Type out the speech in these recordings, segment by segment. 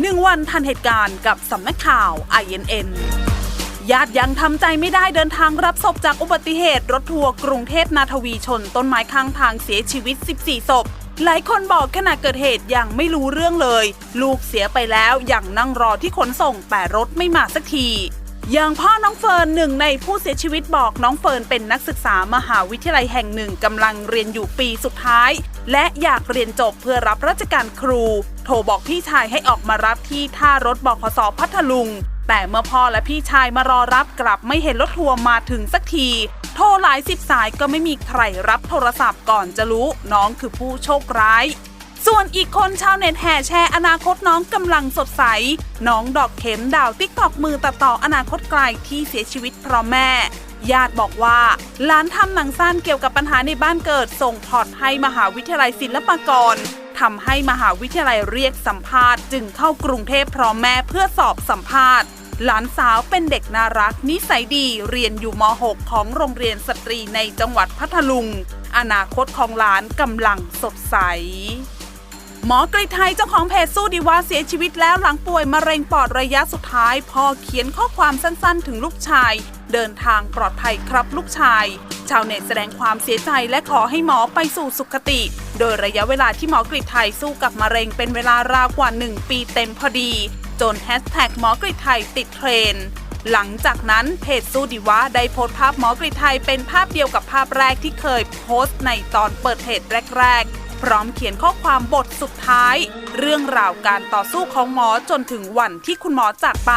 หนึ่งวันทันเหตุการณ์กับสำนักข่าว INN ญาติยังทำใจไม่ได้เดินทางรับศพจากอุบัติเหตุรถทัวร์กรุงเทพนาทวีชนต้นไม้ข้างทางเสียชีวิต 14 ศพ หลายคนบอกขณะเกิดเหตุยังไม่รู้เรื่องเลย ลูกเสียไปแล้วยังนั่งรอที่ขนส่งแต่รถไม่มาสักที อย่างพ่อน้องเฟิร์นหนึ่งในผู้เสียชีวิตบอกน้องเฟิร์นเป็นนักศึกษามหาวิทยาลัยแห่งหนึ่งกำลังเรียนอยู่ปีสุดท้าย และอยากเรียนจบเพื่อรับราชการครู โทรบอกพี่ชายให้ออกมารับที่ท่ารถบขสพัทลุง แต่เมื่อพ่อและพี่ชายมารอรับกลับไม่เห็นรถทัวร์มาถึงสักที โทรหลายสิบสายก็ไม่มีใครรับโทรศัพท์ก่อนจะรู้น้องคือผู้โชคร้าย ส่วนอีกคนชาวเน็ตแห่แชร์อนาคตน้องกำลังสดใส น้องดอกเข็มดาวติ๊กตอกมือตัดต่ออนาคตไกลที่เสียชีวิตเพราะแม่ ญาติบอกว่าหลานทำหนังสั้นเกี่ยวกับปัญหาในบ้านเกิด ส่งพอร์ตให้มหาวิทยาลัยศิลปากรทำให้มหาวิทยาลัยเรียกสัมภาษณ์จึงเข้ากรุงเทพพร้อมแม่เพื่อสอบสัมภาษณ์ หลานสาวเป็นเด็กน่ารักนิสัยดีเรียนอยู่ม .6 ของโรงเรียนสตรีในจังหวัดพัทลุง อนาคตของหลานกำลังสดใส หมอกรีไทยเจ้าของเพจสู้ดีว่าเสียชีวิตแล้วหลังป่วยมะเร็งปอดระยะสุดท้ายพ่อเขียนข้อความสั้นๆ ถึงลูกชาย เดินทางปลอดภัยครับลูกชาย ชาวเน็ตแสดงความเสียใจและขอให้หมอไปสู่สุขติ โดยระยะเวลาที่หมอกรีไทยสู้กับมะเร็งเป็นเวลาราวกว่า 1 ปีเต็มพอดี จนแฮชแท็กหมอกรีไทยติดเทรนด์หลังจากนั้นเพจสู้ดีวะได้โพสต์ภาพหมอกรีไทยเป็นภาพเดียวกับภาพแรกที่เคยโพสต์ในตอนเปิดเพจแรกๆ พร้อมเขียนข้อความบทสุดท้าย เรื่องราวการต่อสู้ของหมอจนถึงวันที่คุณหมอจากไป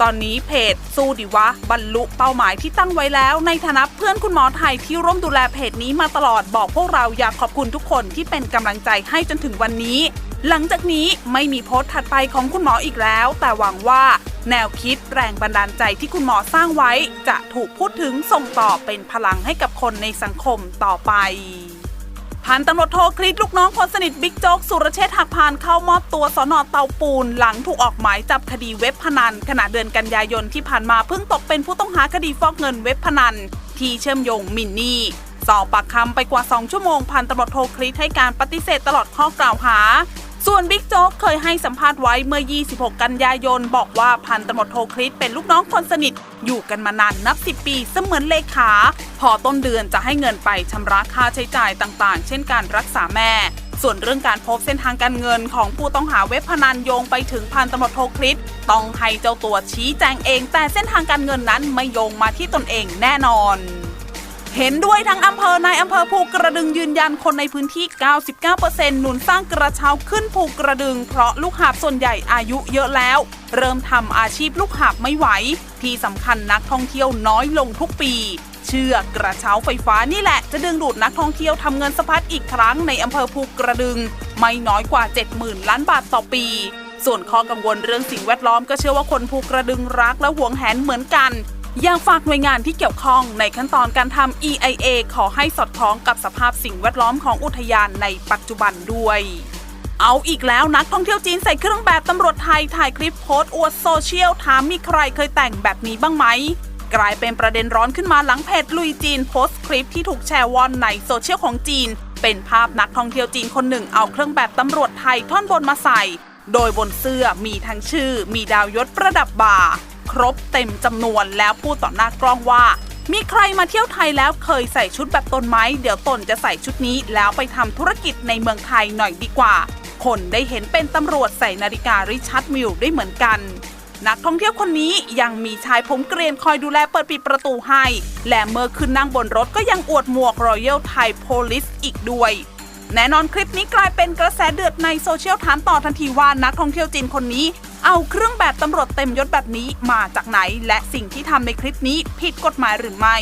ตอนนี้เพจสู้ดิวะ บรรลุเป้าหมายที่ตั้งไว้แล้ว ในฐานะเพื่อนคุณหมอไทยที่ร่วมดูแลเพจนี้มาตลอดบอกพวกเราอยากขอบคุณทุกคนที่เป็นกำลังใจให้จนถึงวันนี้ หลังจากนี้ไม่มีโพสต์ถัดไปของคุณหมออีกแล้ว แต่หวังว่าแนวคิดแรงบันดาลใจที่คุณหมอสร้างไว้ จะถูกพูดถึงส่งต่อเป็นพลังให้กับคนในสังคมต่อไป พันตำรวจโทคลิกลูกน้องคนสนิทบิ๊กโจ๊กสุรเชษฐ์หักพานเข้ามอบตัวสอนอเตาปูน หลังถูกออกหมายจับคดีเว็บพนัน ขณะเดือนกันยายนที่ผ่านมาเพิ่งตกเป็นผู้ต้องหาคดีฟอกเงินเว็บพนัน ที่เชื่อมโยงมินนี่สอบปากคำไปกว่า 2 ชั่วโมงพันตำรวจโทคลิกให้การปฏิเสธตลอดข้อกล่าวหา ส่วนบิ๊กโจ๊กเคยให้สัมภาษณ์ไว้เมื่อ 26 กันยายน บอกว่าพันตำรวจโทคลิตเป็นลูกน้องคนสนิท อยู่กันมานานนับ 10 ปีเสมือนเลขา พอต้นเดือนจะให้เงินไปชำระค่าใช้จ่ายต่างๆ เช่นการรักษาแม่ ส่วนเรื่องการพบเส้นทางการเงินของผู้ต้องหาเว็บพนันโยงไปถึงพันตำรวจโทคลิตต้องให้เจ้าตัวชี้แจงเอง แต่เส้นทางการเงินนั้นไม่โยงมาที่ตนเองแน่นอน เห็นด้วยทั้งอำเภอนายอำเภอภูกระดึงยืนยันคนในพื้นที่ 99%หนุนสร้างกระเช้าขึ้นภูกระดึง เพราะลูกหาบส่วนใหญ่อายุเยอะแล้ว เริ่มทำอาชีพลูกหาบไม่ไหว ที่สำคัญนักท่องเที่ยวน้อยลงทุกปี เชื่อกระเช้าไฟฟ้านี่แหละ จะดึงดูดนักท่องเที่ยวทำเงินสะพัดอีกครั้งในอำเภอภูกระดึง ไม่น้อยกว่า 70,000 ล้านบาทต่อปีส่วนข้อกังวลเรื่องสิ่งแวดล้อมก็เชื่อว่าคนภูกระดึงรักและหวงแหนเหมือนกัน ยังฝากหน่วยงานที่เกี่ยวข้องในขั้นตอนการทำ EIA ขอให้สอดคล้องกับสภาพสิ่งแวดล้อมของอุทยานในปัจจุบันด้วย เอาอีกแล้วนักท่องเที่ยวจีนใส่เครื่องแบบตำรวจไทยถ่ายคลิปโพสต์อวดโซเชียลถามมีใครเคยแต่งแบบนี้บ้างไหม กลายเป็นประเด็นร้อนขึ้นมาหลังเพจลุยจีนโพสต์คลิปที่ถูกแชร์ว่อนในโซเชียลของจีน เป็นภาพนักท่องเที่ยวจีนคนหนึ่งเอาเครื่องแบบตำรวจไทยท่อนบนมาใส่ โดยบนเสื้อมีทั้งชื่อ มีดาวยศประดับบ่า ครบเต็มจำนวนแล้วพูดต่อหน้ากล้องว่า มีใครมาเที่ยวไทยแล้วเคยใส่ชุดแบบตนไหม เดี๋ยวตนจะใส่ชุดนี้แล้วไปทำธุรกิจในเมืองไทยหน่อยดีกว่า คนได้เห็นเป็นตำรวจใส่นาฬิการิชาร์ดมิลได้เหมือนกัน นักท่องเที่ยวคนนี้ยังมีชายผมเกรียนคอยดูแลเปิดปิดประตูให้ และเมื่อขึ้นนั่งบนรถก็ยังอวดหมวก Royal Thai Police อีกด้วยแน่นอนคลิปนี้กลายเป็นกระแสเดือดในโซเชียลถามต่อทันทีว่านักท่องเที่ยวจีนคนนี้ เอาเครื่องแบบตำรวจเต็มยศแบบนี้มาจากไหน และสิ่งที่ทำในคลิปนี้ผิดกฎหมายหรือไม่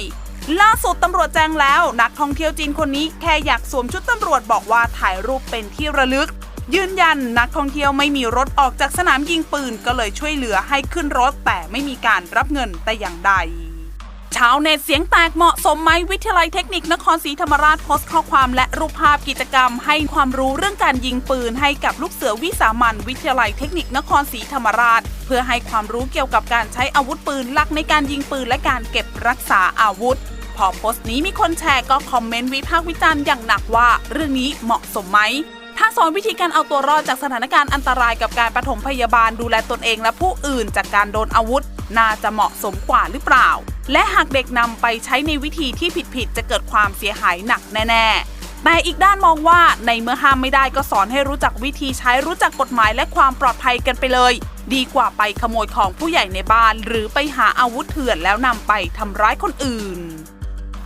ล่าสุดตำรวจแจ้งแล้ว นักท่องเที่ยวจีนคนนี้แค่อยากสวมชุดตำรวจบอกว่าถ่ายรูปเป็นที่ระลึก ยืนยันนักท่องเที่ยวไม่มีรถออกจากสนามยิงปืนก็เลยช่วยเหลือให้ขึ้นรถแต่ไม่มีการรับเงินแต่อย่างใด ชาวเน็ตเสียงแตกเหมาะสมไหมวิทยาลัยเทคนิคนครศรีธรรมราชโพสต์ข้อความและรูปภาพกิจกรรม ให้ความรู้เรื่องการยิงปืน ให้กับลูกเสือวิสามันวิทยาลัยเทคนิคนครศรีธรรมราช เพื่อให้ความรู้เกี่ยวกับการใช้อาวุธปืนหลักในการยิงปืนและการเก็บรักษาอาวุธ พอโพสต์นี้มีคนแชร์ก็คอมเมนต์วิพากษ์วิจารณ์อย่างหนักว่า เรื่องนี้เหมาะสมไหมถ้าสอนวิธีการเอาตัวรอดจากสถานการณ์อันตรายกับการปฐมพยาบาลดูแลตนเองและผู้อื่นจากการโดนอาวุธ น่าจะเหมาะสมกว่าหรือเปล่า และหากเด็กนำไปใช้ในวิธีที่ผิดๆจะเกิดความเสียหายหนักแน่ๆ แต่อีกด้านมองว่าในเมื่อห้ามไม่ได้ก็สอนให้รู้จักวิธีใช้รู้จักกฎหมายและความปลอดภัยกันไปเลย ดีกว่าไปขโมยของผู้ใหญ่ในบ้าน หรือไปหาอาวุธเถื่อนแล้วนำไปทำร้ายคนอื่น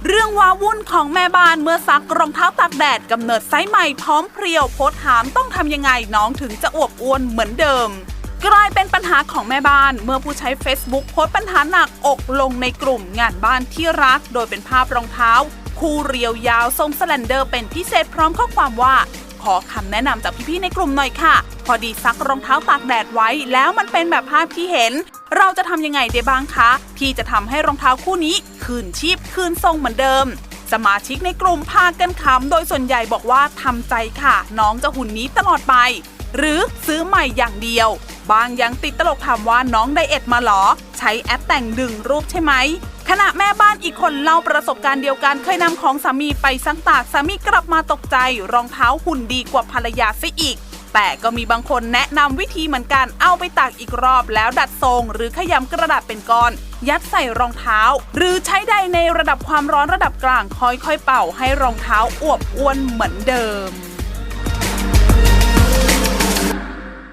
เรื่องว้าวุ่นของแม่บ้านเมื่อซักรองเท้าตากแดดกำเนิดไซส์ใหม่พร้อมเพรียวโพสถามต้องทำยังไงน้องถึงจะอวบอ้วนเหมือนเดิม กลายเป็นปัญหาของแม่บ้าน เมื่อผู้ใช้ Facebook โพสต์ปัญหาหนักอกลงในกลุ่มงานบ้านที่รัก โดยเป็นภาพรองเท้า คู่เรียวยาวทรงสแลนเดอร์เป็นพิเศษพร้อมข้อความว่า ขอคำแนะนำจากพี่ๆในกลุ่มหน่อยค่ะ พอดีซักรองเท้าตากแดดไว้ แล้วมันเป็นแบบภาพที่เห็น เราจะทำยังไงได้บ้างคะ ที่จะทำให้รองเท้าคู่นี้ คืนชีพคืนทรงเหมือนเดิมสมาชิกในกลุ่มพากันขำโดยส่วนใหญ่บอกว่าทำใจค่ะ น้องจะหุ่นนี้ตลอดไป หรือซื้อใหม่อย่างเดียวบางยังติดตลกถามว่าน้องไดเอทมาหรอ ใช้แอปแต่งดึงรูปใช่ไหมขณะแม่บ้านอีกคนเล่าประสบการณ์เดียวกันเคยนำของสามีไปซักตากสามีกลับมาตกใจ รองเท้าหุ่นดีกว่าภรรยาซะอีก แต่ก็มีบางคนแนะนำวิธีเหมือนกันเอาไปตากอีกรอบแล้วดัดทรง หรือขยำกระดาษเป็นก้อน ยัดใส่รองเท้า หรือใช้ใดในระดับความร้อนระดับกลางค่อยๆเป่าให้รองเท้าอวบอ้วนเหมือนเดิม